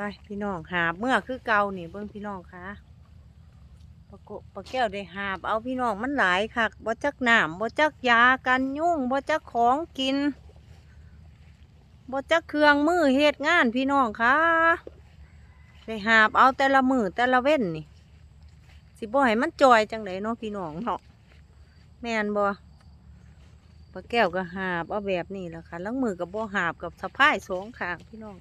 ไปพี่น้องหาบเมื่อคือเก่านี่เบิ่งพี่น้องคะปะโกะปะแก้วได้หาบ เอาพี่น้องมันหลายคักบ่จักน้ำบ่จักยากันยุ่งบ่จักของกินบ่จักเครื่องมือเฮ็ดงานพี่น้องคะได้หาบเอาแต่ละมือแต่ละเว้นนี่ สิบ่ให้มันจอยจังไดเนาะพี่น้องเนาะแม่นบ่ปะแก้วก็หาบเอาแบบนี้แหละค่ะลังมือกับบ่หาบกับสะพายสองข้างพี่น้อง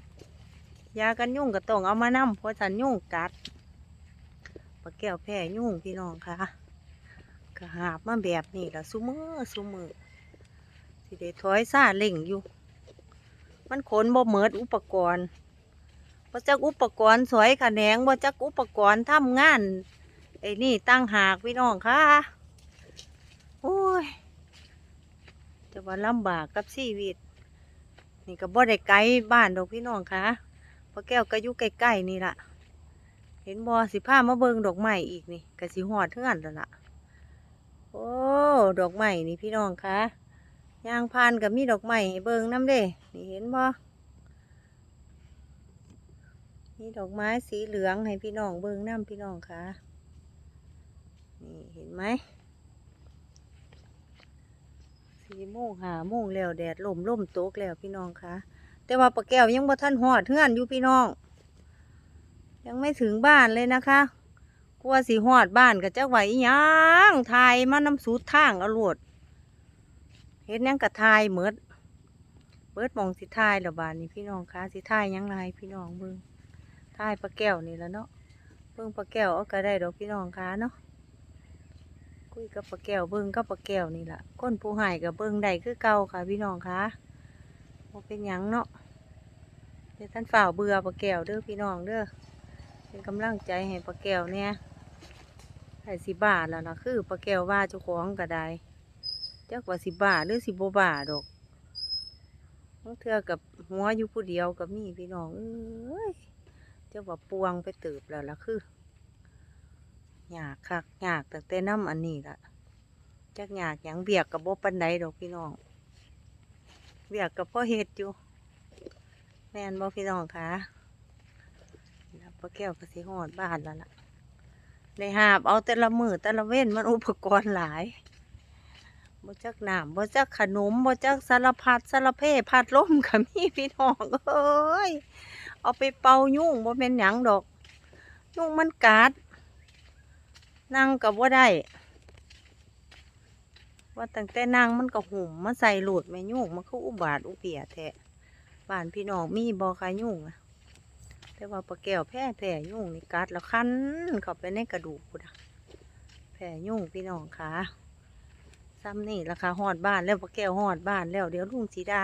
ยากันยุ่งก็ต้องเอามานำเพราะฉันยุ่งกัดปลาแก้วแพ้ยุ่งพี่น้องค่ะก็หาบมาแบบนี้ละซุมือซุมือสิได้ถอยซาเล่งอยู่ มันขนบ่เหมิดอุปกรณ์บ่จักอุปกรณ์สวยขะแหนงบ่จักอุปกรณ์ทำงานไอ้นี่ตั้งหากพี่น้องค่ะโอ้ยจะว่าลำบากกับชีวิต นี่ก็บ่ได้ไกลบ้านดอกพี่น้องค่ะ พอแก้วก็อยู่ใกล้ๆนี่ล่ะ เห็นบอสิผ้ามาเบิงดอกไม้อีกนี่ก็สิหอดเทือนแล้วล่ะ โอ้ดอกไม้นี่พี่น้องคะยางพานกับมีดอกไม้ให้เบิงน้ำเด้นี่เห็นบอมีดอกไม้สีเหลืองให้พี่น้องเบิงน้ำพี่น้องคะนี่เห็นไหมสี่โมงหาโมงแล้วแดดล่มล่มตกแล้วพี่น้องคะ แต่ว่าปลาแก้วยังบ่ทันหอดเทือนอยู่พี่น้อง ยังไม่ถึงบ้านเลยนะคะกลัวสิหอดบ้านก็จะไหวยังทายมาน้ำสูดทางอาโลวดเห็นยังกะทายเหมิดเบิดมองสิทายแล้วบ้านนี้พี่น้องคะสิทายยังไรพี่น้องเบิ่งทายปลาแก้วนี่แหล้วเนาะเบิ่งปลาแก้วเอาก็ได้ดอกพี่น้องคะเนาะคุยกับปลาแก้วเบิ่งกับปลาแก้วนี่แหละก้นผู้หายกับเบิ่งได้คือเก่าค่ะพี่น้องคะ บ่เป็นหยังเนาะเดี๋ยวท่านฝ่าวเบื่อปลาแก้วเด้อพี่น้องเด้อเป็นกำลังใจให้ปลาแก้วเนี่ยให้สิบาทแล้วนะคือปลาแก้วว่าเจ้าของก็ได้จักว่าสิบาทหรือสิบบาทดอกบางเทือกับหัวอยู่ผู้เดียวกับมีพี่น้องเอ้ยเจ้าว่าปวงไปเติบแล้วล่ะคือหยากคักหยากแต่แต่น้ำอันนี้ล่ะจักหยากยังเบียกกับโบปันใดดอกพี่น้อง เบียกกับพ่อเฮ็ดอยู่ แม่นบ่พี่น้องคะแล้วพ่อแก้วก็สิหอดบ้านแล้วล่ะได้หาบเอาแต่ละมือแต่ละเว้นมันอุปกรณ์หลายบ่จักน้ำบ่จักขนมบ่จักสารพัดสารเพพัดลมก็มีพี่น้องเอ้ยเอาไปเป่ายุ่งบ่เป็นหยังดอก ยุ่งมันกัดนั่งกับว่าได้ ว่าตั้งแต่นางมันก็หุ่มมาใส่หลุดแม่ยุ่งมันคืออุบาทอุเปียแทะบ้านพี่น้องมีบอคายุ่งอะแต่ว่าปลาแก้วแพ้แพ้ยุ่งนี่กัดแล้วคันเข้าไปในกระดูกพุดอะแพ้ยุ่งพี่น้องค่ะซ้ำนี่ราคาหอดบ้านแล้วปลาแก้วหอดบ้านแล้วเดี๋ยวลุงสีดา